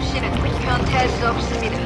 없이는 변태할 수 없습니다.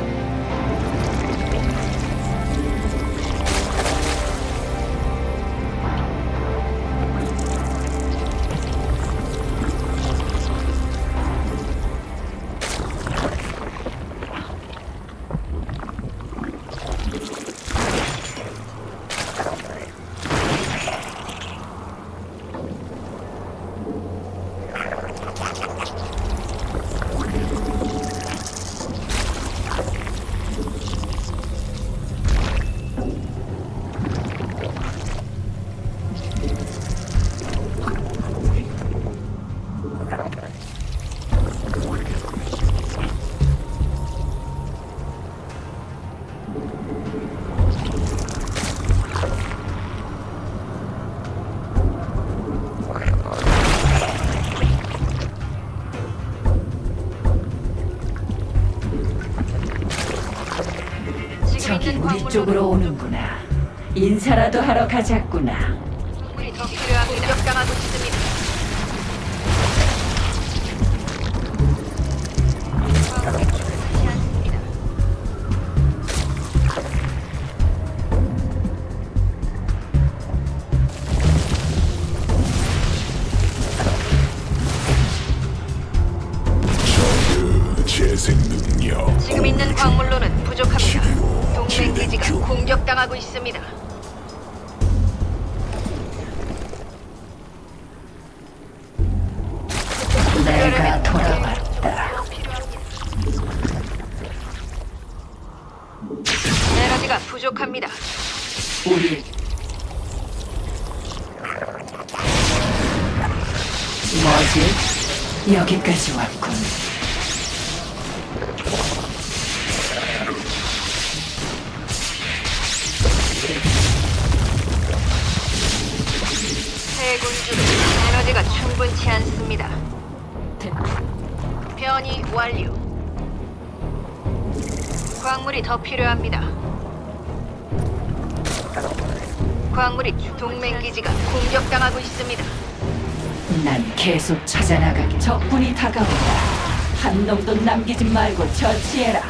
저기 있는 우리 광물로는 쪽으로 오는구나. 인사라도 하러 가자꾸나. 우리 더 필요한 공격당하고 있습니다. 광물이 충분치 않습니다. 저그 재생 능력 지금 있는 광물로는 부족합니다. 중 공격당하고 있습니다. 내가 돌아왔다. 에너지가 부족합니다. 우리 뭐지? 여기까지 왔군. 해군주는 에너지가 충분치 않습니다. 변이 완료. 광물이 더 필요합니다. 광물이 동맹 기지가 공격당하고 있습니다. 난 계속 찾아나가게. 적군이 다가온다. 한 놈도 남기지 말고 처치해라.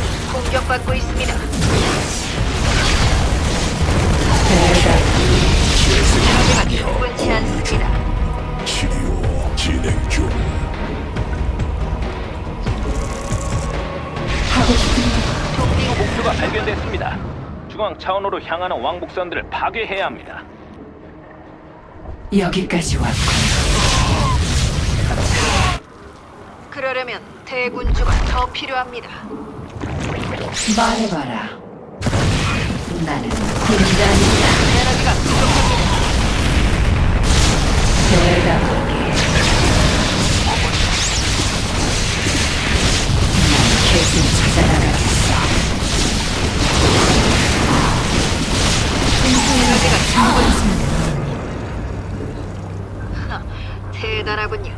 동맹이 공격받고 있습니다. 대단. 에너지가 충분치 않습니다. 치료 진행 중 하고 싶은 동맹 목표가 발견됐습니다. 중앙 차원으로 향하는 왕복선들을 파괴해야 합니다. 여기까지 왔군. 그러려면 대군주가 더 필요합니다. 말해봐라. 나는 군단이다. 에너지가 부족합니다. 대담하게. 난 계속 찾아나가겠어. 에너지가 하, 대단하군요.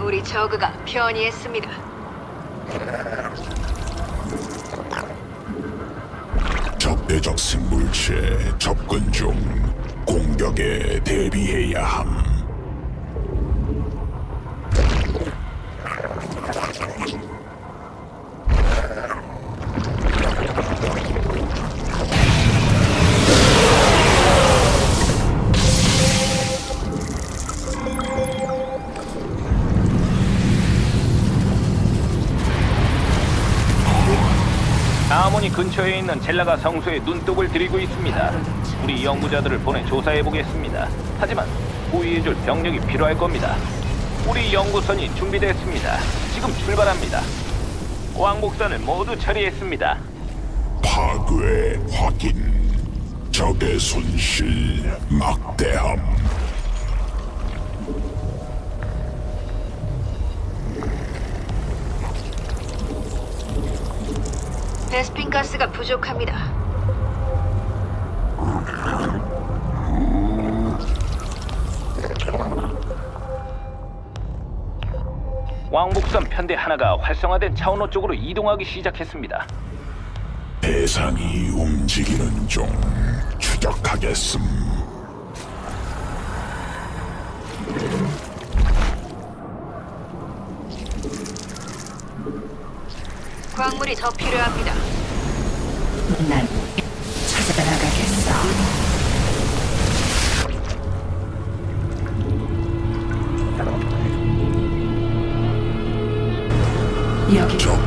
우리 저그가 편이했습니다. 접근 중 공격에 대비해야 함 근처에 있는 젤라가 성소에 눈독을 들이고 있습니다. 우리 연구자들을 보내 조사해 보겠습니다. 하지만 호위해줄 병력이 필요할 겁니다. 우리 연구선이 준비됐습니다. 지금 출발합니다. 왕복선을 모두 처리했습니다. 파괴 확인 적의 손실 막대함 베스핀 가스가 부족합니다. 왕복선 편대 하나가 활성화된 차원호 쪽으로 이동하기 시작했습니다. 대상이 움직이는 중 추적하겠음 광물이 더 필요합니다. 난 찾아나가겠어. 여기 적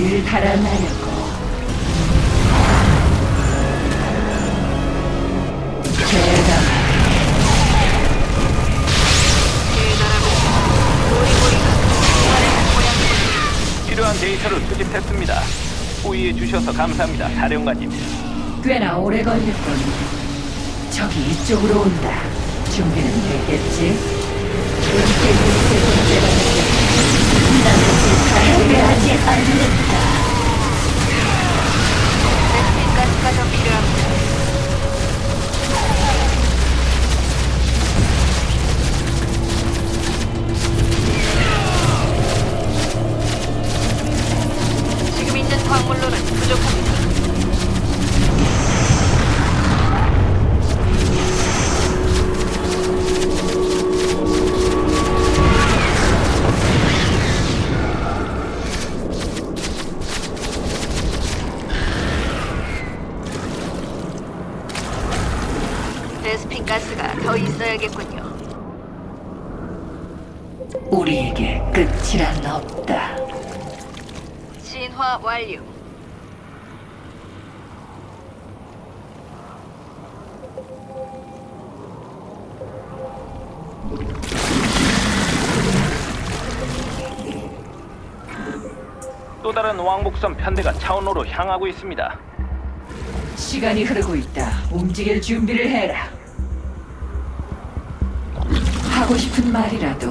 어딜 달아나려고. 모양입니다. 필요한 데이터를 수집했습니다. 호의해 주셔서 감사합니다, 사령관님. 꽤나 오래 걸렸군. 저기 이쪽으로 온다. 준비는 됐겠지? 이게 세 번째가 됐겠지. 베스핀 가스가 더 있어야겠군요. 우리에게 끝이란 없다. 진화 완료. 또 다른 왕복선 편대가 차원호로 향하고 있습니다. 시간이 흐르고 있다. 움직일 준비를 해라. 하고 싶은 말이라도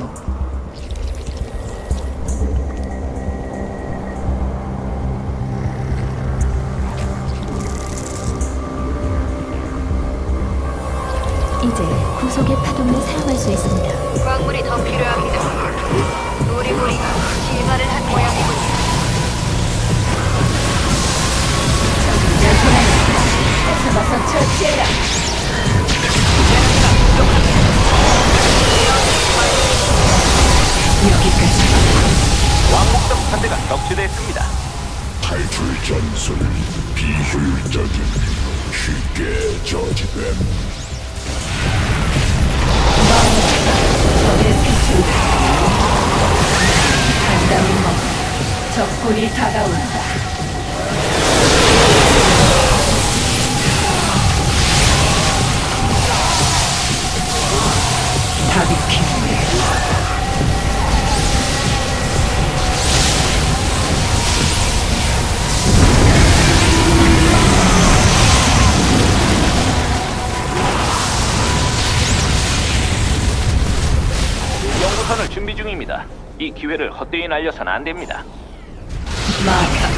이제 구속의 파동을 사용할 수 있습니다. 광물이 더 필요합니다. 우리 우리가 진화를 한 모양이군요. 잡아서 처치해라. 여기까지. 왕복선 편대가 격추됐습니다. 탈출 전술 비효율적인 쉽게 저지됨. 적군이 다가온다. 답이 필요 준비 중입니다. 이 기회를 헛되이 날려서는 안 됩니다. 말해.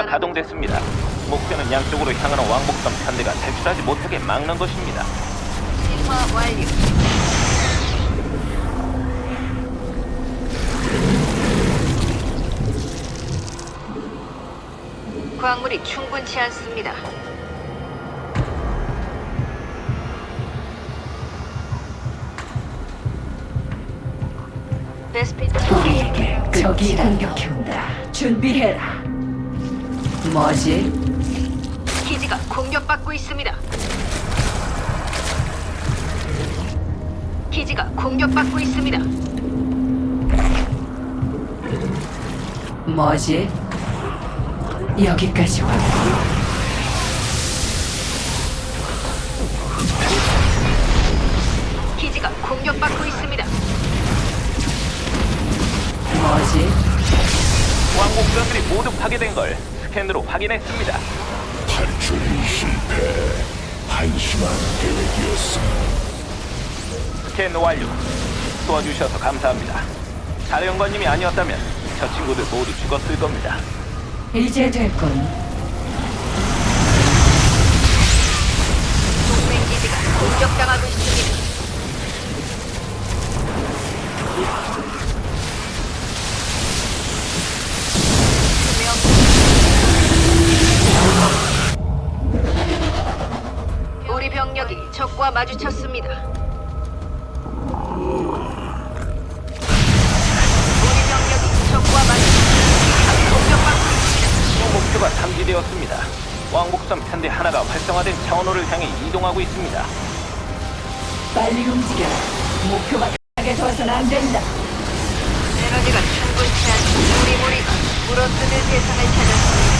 개가 가동됐습니다. 목표는 양쪽으로 향하는 왕복선 편대가 탈출하지 못하게 막는 것입니다. 진화 완료. 광물이 충분치 않습니다. 베스핀 우리에게 적이 공격해온다. 준비해라. 뭐지? 기지가 공격받고 있습니다. 기지가 공격받고 있습니다. 뭐지? 여기까지 왔고 기지가 공격받고 있습니다. 뭐지? 왕복선들이 모두 파괴된 걸 스캔으로 확인했습니다. 탈출 실패. 한심한 계획이었음. 스캔 완료. 도와주셔서 감사합니다. 사령관님이 아니었다면 저 친구들 모두 죽었을 겁니다. 이제 됐군. 동맹 기지가 공격당하고 있습니다. 적과 마주쳤습니다. 우리 병력이 적과 마주쳤습니다. 공격받고 있습니다. 주 목표가 탐지되었습니다. 왕복선 편대 하나가 활성화된 차원호를 향해 이동하고 있습니다. 빨리 움직여라. 목표가 가게 둬선 안 된다. 에너지가 충분치 않은 우리 무리가 물어뜯을 대상을 찾았습니다.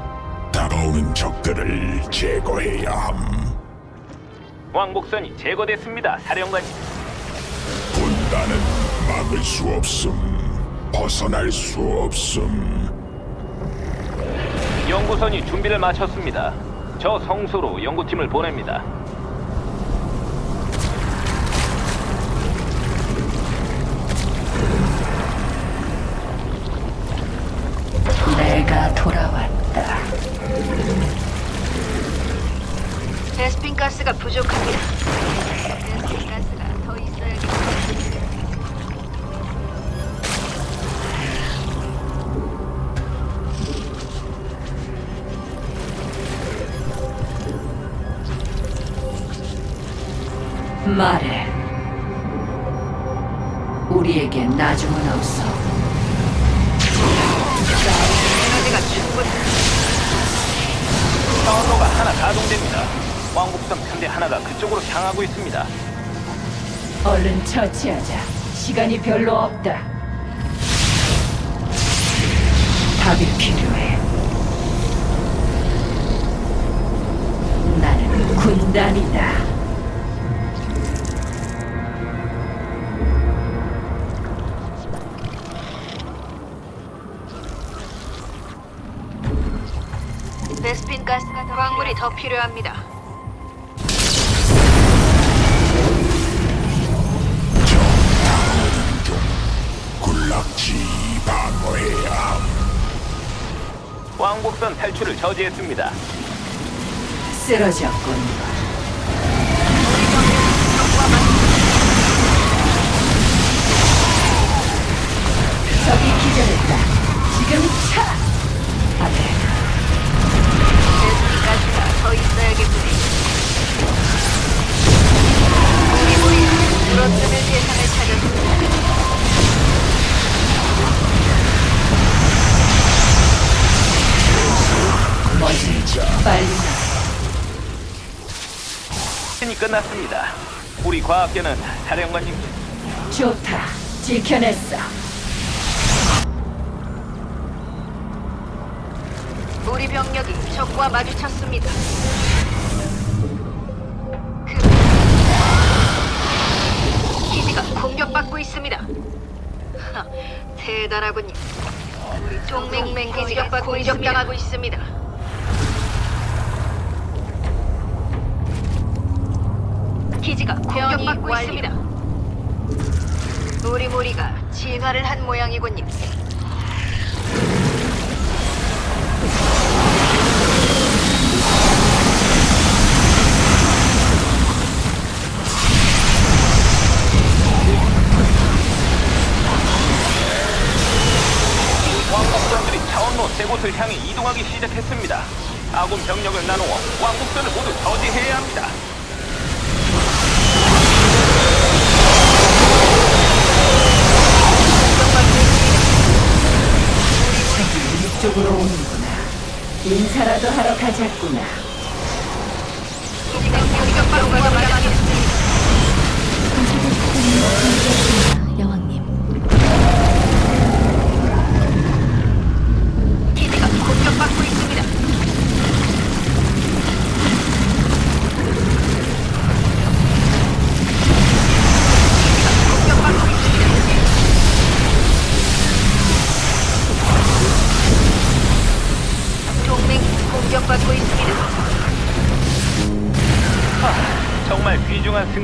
다가오는 적들을 제거해야 함. 왕복선이 제거됐습니다. 사령관님. 분단은 막을 수 없음. 벗어날 수 없음. 연구선이 준비를 마쳤습니다. 저 성소로 연구팀을 보냅니다. 내가 돌아왔다. 베스핀 가스가 부족합니다. 베스핀 가스가 더 있어야겠습니다. 말해. 우리에게 나중은 없어. 에너지가 충분. 차원호가 하나 가동됩니다. 왕복선 편대 하나가 그쪽으로 향하고 있습니다. 얼른 처치하자. 시간이 별로 없다. 답이 필요해. 나는 군단이다. 베스핀 가스가 더 광물이 더 필요합니다. 중 군락지 방어해야 함. 왕복선 탈출을 저지했습니다. 쓰러졌군. 적이 기절했다. 지금 있어야겠군요. 우리 무리가 물어뜯을 찾았습니다. 뭐지? 빨리 나. 시간이 끝났습니다. 우리 과학계는 사령관님 좋다. 지켜냈어. 우리 병력이 적과 마주쳤습니다. 공격받고 있습니다. 하, 대단하군요. 우리 동맹 기지가 공격당하고 있습니다. 기지가 공격받고 있습니다. 우리 무리가 진화를 한 모양이군요. 차원로 세 곳을 향해 이동하기 시작했습니다. 아군 병력을 나누어 왕복선을 모두 저지해야 합니다. 저기 이쪽으로 오는구나. 인사라도 하러 가자꾸나. 있습니다. 구속의 파동이 준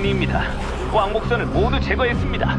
승리입니다. 왕복선을 모두 제거했습니다.